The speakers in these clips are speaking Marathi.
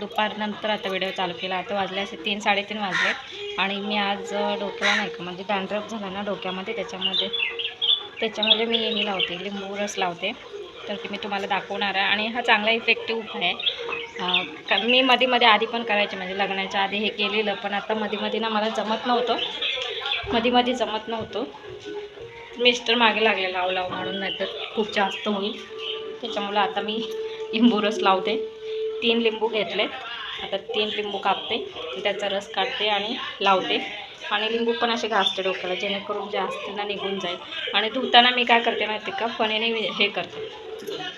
दुपारनंतर आता व्हिडिओ चालू केला. आता वाजले असे तीन साडेतीन वाजले. आणि मी आज डोक्याला नाही का म्हणजे डॅन्ड्रफ झाला ना डोक्यामध्ये त्याच्यामध्ये त्याच्यामध्ये मी हे लावते लिंबू रस लावते. तर ते मी तुम्हाला दाखवणार आहे. आणि हा चांगला इफेक्टिव्ह उपाय आहे. का- मी मध्ये मध्ये आधी पण करायचे म्हणजे लग्नाच्या आधी हे केलेलं पण आता मध्ये मध्ये ना मला जमत नव्हतं. मध्ये मध्ये जमत नव्हतं. मिस्टर मागे लागले लाव लाव म्हणून नाहीतर खूप जास्त होईल. त्याच्यामुळं आता मी लिंबू रस लावते. तीन लिंबू घेतले. आता तीन लिंबू कापते. त्याचा रस काढते आणि लावते. आणि लिंबू पण असे घासते डोक्याला जेणेकरून जे असते ना निघून जाईल. आणि धुताना मी काय करते माहिती का? फणीने हे करते.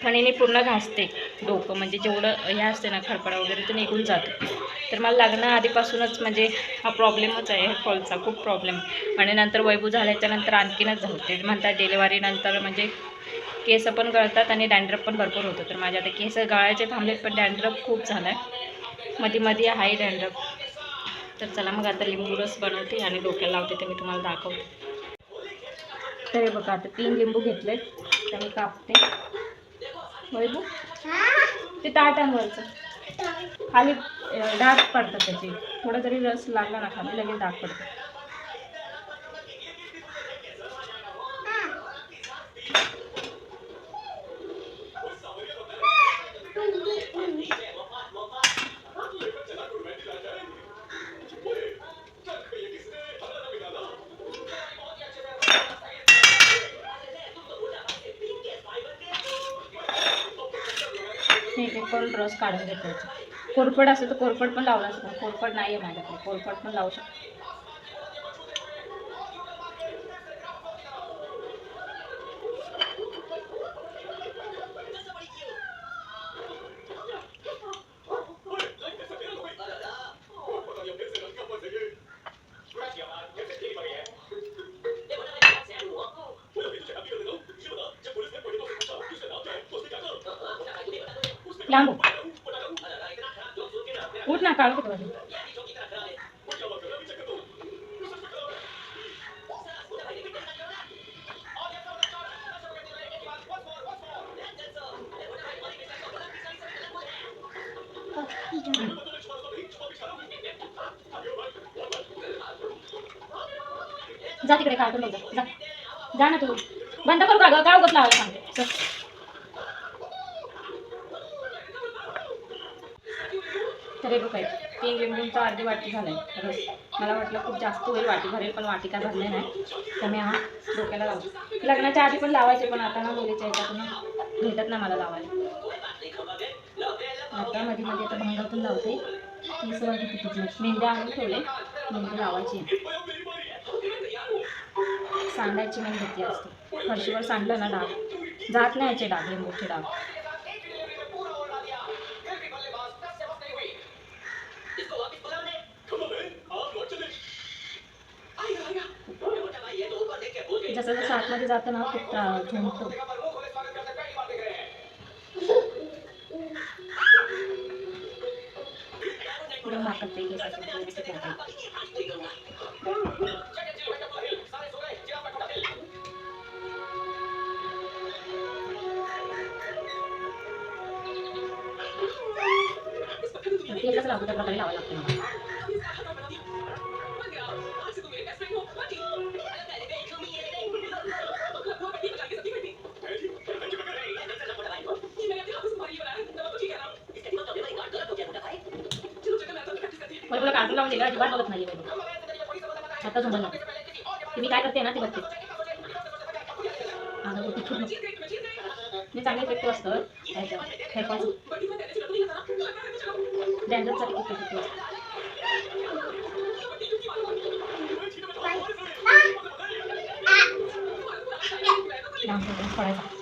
फणीने पूर्ण घासते डोकं. म्हणजे जेवढं हे असते ना खडपडा वगैरे ते निघून जातो. तर मला लग्न आधीपासूनच म्हणजे हा प्रॉब्लेमच आहे. हेअर फॉलचा खूप प्रॉब्लेम आणि नंतर वैभू झाल्याच्यानंतर आणखीनच झाले म्हणतात डिलेवरीनंतर म्हणजे केस पण गळतात आणि डॅन्ड्रप पण भरपूर होतं. तर माझ्या आता केस गळायचे थांबलेत पण डॅन्ड्रप खूप झाला आहे मध्ये मध्ये आहे डॅन्ड्रप तर चला मग आता लिंबू रस बनवते आणि डोक्याला लावते ते मी तुम्हाला दाखवते. तर बघा आता तीन लिंबू घेतले तर मी कापते. वैभू ते ताटांवरचं खाली डाग पडतात त्याची. थोडा जरी रस लागला ना खाली लगेच डाग पडतो. हे ते पण रस काढून घेतो कोरफड असेल तर कोरफड पण लावला असतो कोरफड नाही आहे माझ्याकडे. कोरफड पण लावू शकतो. लांब. उठ ना काढू का जा तिकडे काढून जा. जा. जा ना तू. बंद करू का ग? काय उगत लावायला सांगते? तर हे बघ आहे तीन लिंबूंचा अर्धी वाटी झालाय. रस. मला वाटलं खूप जास्त होईल वाटी भरेल पण वाटी काय भरले नाही. तर मी हा डोक्याला लावतो. लग्नाच्या आधी पण लावायचे पण आता ना मुलीच्या ह्याच्यातून भेटत ना मला लावायला. आता मध्ये मध्ये आता भांगातून लावते. तीस वाटी किती मेंढ्या आणून ठेवले. मेंढी लावायची सांडायची मेणबत्ती असते. फरशीवर सांडलं ना डाग. जात नाही याचे डाग लिंबूचे डाग. जसं जसं आतमध्ये जातं ना खूप त्रा- झोंबतो पुढे माकते केसाचे व्यवस्थित होते. तेल कसं लावतो त्या प्रकारे लावावं लागतं मला. कार्टून लावून दिलं अजिबात बघत नाही आता झोंबल तुम्ही काय करते ना ते बघते. मी चांगलं इफेक्टिव्ह असतं. डॅन्ड्रफसाठी खूप इफेक्टिव्ह असतं पडायचा.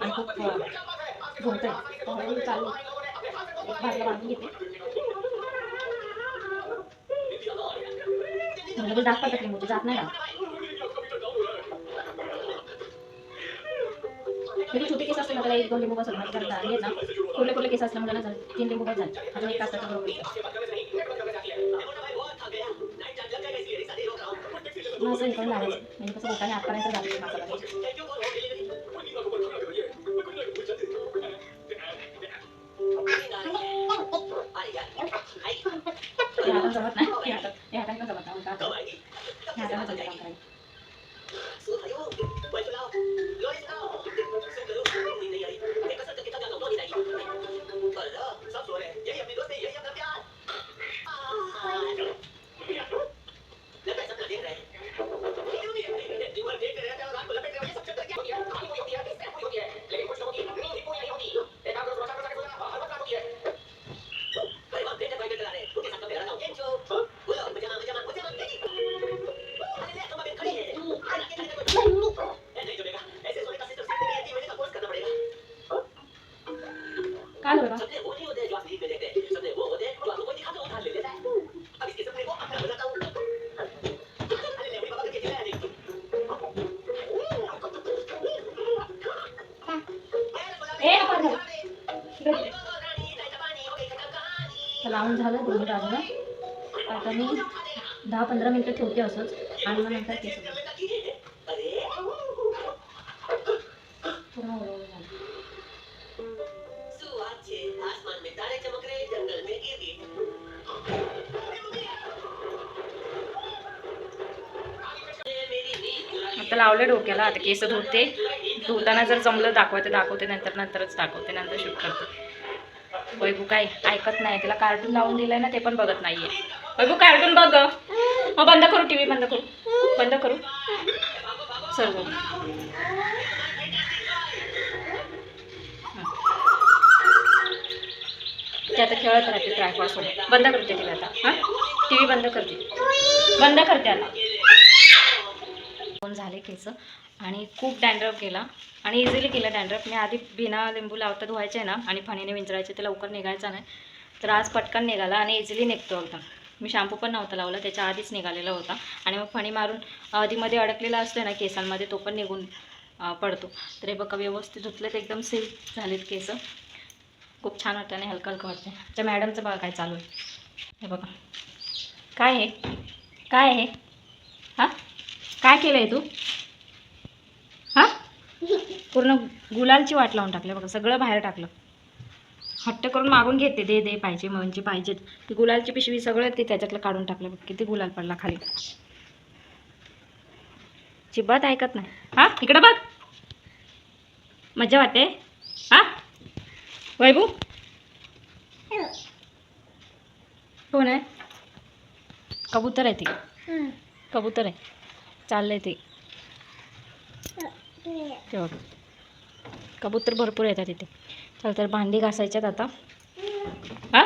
आणि खूप झोपत आहे चालू बाजूला बांधून घेते. लगेच दात पडतात लिंबूचे जात नाही का म्हणजे छोटे केस असले ना एक दोन लिंबू बसत करता येत ना. कुठले कुठले केस असल्यामुळे ना तीन लिंबू बस झाले. अजून एक तासाच्या बरोबर येतं. मग असं इकडून लावायचं. म्हणजे कसं बोटाने आतपर्यंत जाते हे झालं दोन्ही बाजूला. आता मी दहा पंधरा मिनटं ठेवते असंच. आणि मग नंतर केस पूर्ण आता लावले डोक्याला आता केस धुते. धुताना जर जमलं दाखवते दाखवते. नंतर नंतरच दाखवते. नंतर शूट करते. वैभू काय ऐकत नाही तिला कार्टून लावून दिलंय ना ते पण बघत नाहीये. वैभू कार्टून बघ मग बंद करू टी व्ही बंद करू. बंद करू. सर्व ते आता खेळत राहते ट्रायपॉड सोडून बंद करते तिला आता. हां? टी व्ही बंद करते. बंद करते आता. पण झाले केस. आणि खूप डॅन्ड्रफ गेला आणि इझिली केला डॅन्ड्रफ मी आधी बिना लिंबू लावता धुवायचे ना आणि फणीने विंचरायचे ते लवकर निघायचं नाही. तर आज पटकन निघाला आणि इझिली निघतो एकदम मी शॅम्पू पण नव्हता लावला त्याच्या आधीच निघालेला होता. आणि मग फणी मारून आधीमध्ये अडकलेला असतो ना केसांमध्ये तो पण निघून पडतो. तर हे बघा व्यवस्थित धुतलेत एकदम सिल्क झालेत केस. खूप छान वाटतं आणि हलकं हलकं वाटतं त्या मॅडमचं बघा काय चालू आहे. हे बघा. काय आहे काय आहे हां? काय केलं आहे तू? हां? पूर्ण गुलालची वाट लावून टाकलं बघा सगळं बाहेर टाकलं. हट्ट करून मागून घेते दे दे पाहिजे म्हणजे पाहिजेत ती गुलालची पिशवी सगळं ते त्याच्यातलं काढून टाकलं बघ किती गुलाल पडला खाली. चिबात ऐकत नाही. हां? इकडं बघ. मजा वाटते? हां? वैभू? कोण आहे? कबूतर आहे ती. कबूतर आहे. चाललंय ते. ते बघ कबूतर भरपूर येतात इथे. चल तर भांडी घासायच्यात आता. हा?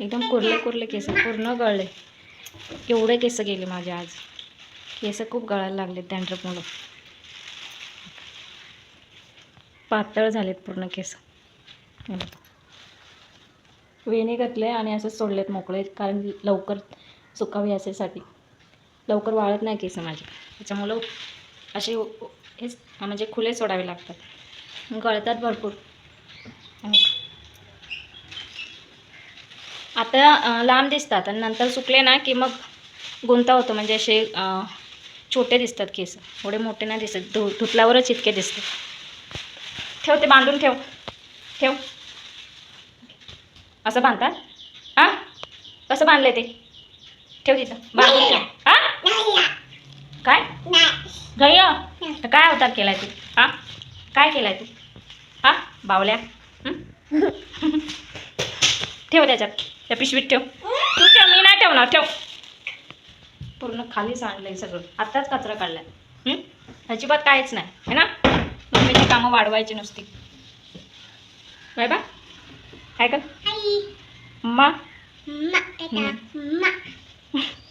एकदम कुरले कुरले केस पूर्ण गळले. एवढे केस गेले माझे आज. केस खूप गळायला लागले डॅन्ड्रफमुळं पातळ झालेत पूर्ण केस. हे वेणी घातले आणि असं सोडलेत मोकळे कारण लवकर सुकावे याच्यासाठी लवकर वाळत नाही केस माझे. त्याच्यामुळं असे हेच म्हणजे खुले सोडावे लागतात. गळतात भरपूर. आणि आता लांब दिसतात आणि नंतर सुकले ना की मग गुंता होतो. म्हणजे असे छोटे दिसतात केस. एवढे मोठे नाही दिसत. धु धुतल्यावरच इतके दिसते ठेव ते बांधून ठेव. ठेव. असं बांधतात? हां कसं बांधलं ते? ठेव तिथं. बांधून ठेव. काय? गय? तर काय अवतार केलाय तू? हा? काय केलाय तू? हा? बावल्या? ठेव त्याच्यात. त्या पिशवीत ठेव. तू ठेव मी नाही ठेवणार. ठेव. पूर्ण खाली सांडलंय सगळं. आत्ताच कचरा काढलाय? अजिबात काहीच नाही. है ना? मम्मीची कामं वाढवायची नुसती. बाय बा? काय कर मम्मा हं.